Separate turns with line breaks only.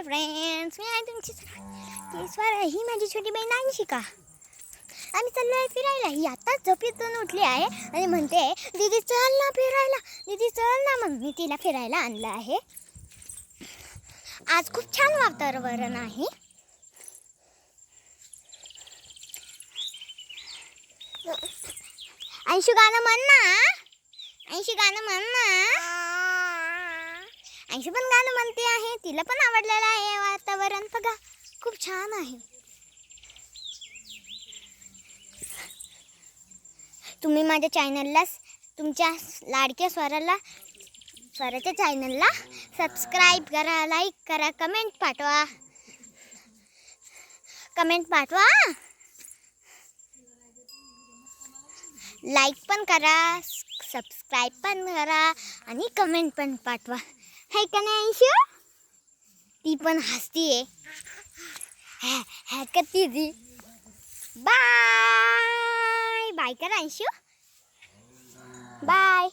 Hi friends मी आहे तुमची ती स्वर ही माझी छोटी बहीण अंशिका आम्ही चाललो आहे फिरायला ही आताच झोपेतून उठली आहे आणि म्हणते दीदी चल ना फिरायला दीदी चल ना मग मी तिला फिरायला आणलं आहे आज खूप छान वातावरण आहे ऐंशी गाणं म्हण ना ऐंशी गाणं म्हण ना ऐंशी पण गाणं म्हणते आहे. तिला पण आवडलेलं आहे वातावरण. बघा खूप छान आहे. तुम्ही माझ्या चॅनलला तुमच्या लाडक्या स्वराला स्वराच्या चॅनलला सबस्क्राईब करा लाईक करा कमेंट पाठवा. कमेंट पाठवा. लाईक पण करा सबस्क्राईब पण करा आणि कमेंट पण पाठवा. है का नाही अंशू? ती पण हसतीये. हॅ हॅ करती ती बाय. बाय कर अंशू. बाय.